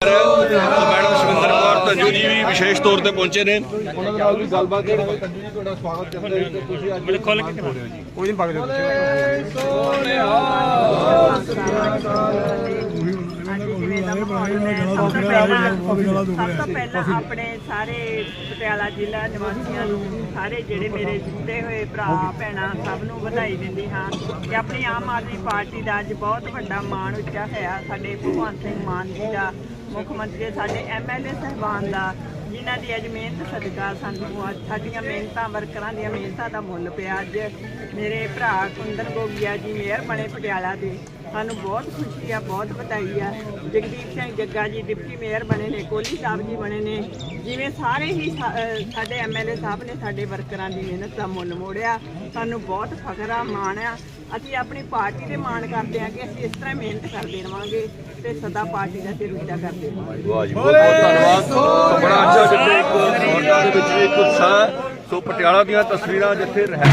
Madam Shavinder Kaur Dhanju ਜੀ ਵੀ ਵਿਸ਼ੇਸ਼ ਤੌਰ ਤੇ ਪਹੁੰਚੇ ਨੇ। ਉਹਨਾਂ ਦੇ ਨਾਲ ਵੀ ਗੱਲਬਾਤ ਕਰਾਂਗੇ ਕੰਜੂ ਜੀ ਤੁਹਾਡਾ ਸਵਾਗਤ ਕਰਦੇ ਹਾਂ ਤੇ ਤੁਸੀਂ ਅੱਜ ਮੈਨੂੰ ਖੋਲ ਕੇ ਕਰਾ ਕੋਈ ਨਹੀਂ ਪਕੜੋ ਸਭ ਤੋਂ ਪਹਿਲਾਂ ਆਪਣੇ ਸਾਰੇ ਪਟਿਆਲਾ ਜ਼ਿਲ੍ਹਾ ਨਿਵਾਸੀਆਂ ਨੂੰ ਸਾਰੇ ਜਿਹੜੇ ਮੇਰੇ ਜਿੱਤੇ ਹੋਏ ਭਰਾ ਭੈਣਾਂ ਸਭ ਨੂੰ ਵਧਾਈ ਦਿੰਦੀ ਹਾਂ ਕਿ ਆਪਣੀ ਆਮ ਆਦਮੀ ਪਾਰਟੀ ਦਾ ਅੱਜ ਬਹੁਤ ਵੱਡਾ ਮਾਣ ਉੱਚਾ ਹੋਇਆ। ਸਾਡੇ ਭਗਵੰਤ ਸਿੰਘ ਮਾਨ ਜੀ ਦਾ ਮੁੱਖ ਮੰਤਰੀ ਸਾਡੇ ਐਮਐਲਏ ਸਹਿਬਾਨ ਦਾ ਜਿਨ੍ਹਾਂ ਦੀ ਅੱਜ ਮਿਹਨਤ ਸਦਕਾ ਸਾਨੂੰ ਅੱਜ ਸਾਡੀਆਂ ਮਿਹਨਤਾਂ, ਵਰਕਰਾਂ ਦੀਆਂ ਮਿਹਨਤਾਂ ਦਾ ਮੁੱਲ ਪਿਆ। ਅੱਜ ਮੇਰੇ ਭਰਾ ਕੁੰਦਨ ਗੋਗੀਆ ਜੀ ਮੇਅਰ ਬਣੇ ਪਟਿਆਲਾ ਦੇ। ਸਾਨੂੰ ਬਹੁਤ ਖੁਸ਼ੀ ਆ, ਬਹੁਤ ਵਧਾਈ ਆ। ਜਗਦੀਪ ਸਿੰਘ ਜੱਗਾ ਜੀ ਡਿਪਟੀ ਮੇਅਰ ਬਣੇ ਨੇ, ਕੋਹਲੀ ਸਾਹਿਬ ਜੀ ਬਣੇ ਨੇ। ਜਿਵੇਂ ਸਾਰੇ ਹੀ ਸਾ- ਅਹ, ਸਾਡੇ ਐਮਐਲਏ ਸਾਹਿਬ ਨੇ ਸਾਡੇ ਵਰਕਰਾਂ ਦੀ ਮਿਹਨਤ ਦਾ ਮੁੱਲ ਮੋੜਿਆ। ਸਾਨੂੰ ਬਹੁਤ ਫਖਰ ਆ, ਮਾਣ ਆ। ਅਸੀਂ ਆਪਣੀ ਪਾਰਟੀ ਦੇ ਮਾਣ ਕਰਦੇ ਹਾਂ ਕਿ ਅਸੀਂ ਇਸ ਤਰ੍ਹਾਂ ਮਿਹਨਤ ਕਰਦੇ ਰਵਾਂਗੇ ਤੇ ਸਦਾ ਪਾਰਟੀ ਦਾ ਸਿਰ ਉੱਚਾ ਕਰਦੇ ਰਵਾਂਗੇ। ਵਾਹ ਜੀ, ਬਹੁਤ ਬਹੁਤ ਧੰਨਵਾਦ। ਬੜਾ ਅੱਛਾ ਜਿੱਥੇ ਇੱਕ ਸੌਂਡਾ ਦੇ ਵਿੱਚ ਇੱਕ ਉਤਸ਼ਾਹ ਸੋ ਪਟਿਆਲਾ ਦੀਆਂ ਤਸਵੀਰਾਂ ਜਿੱਥੇ ਰਹਿ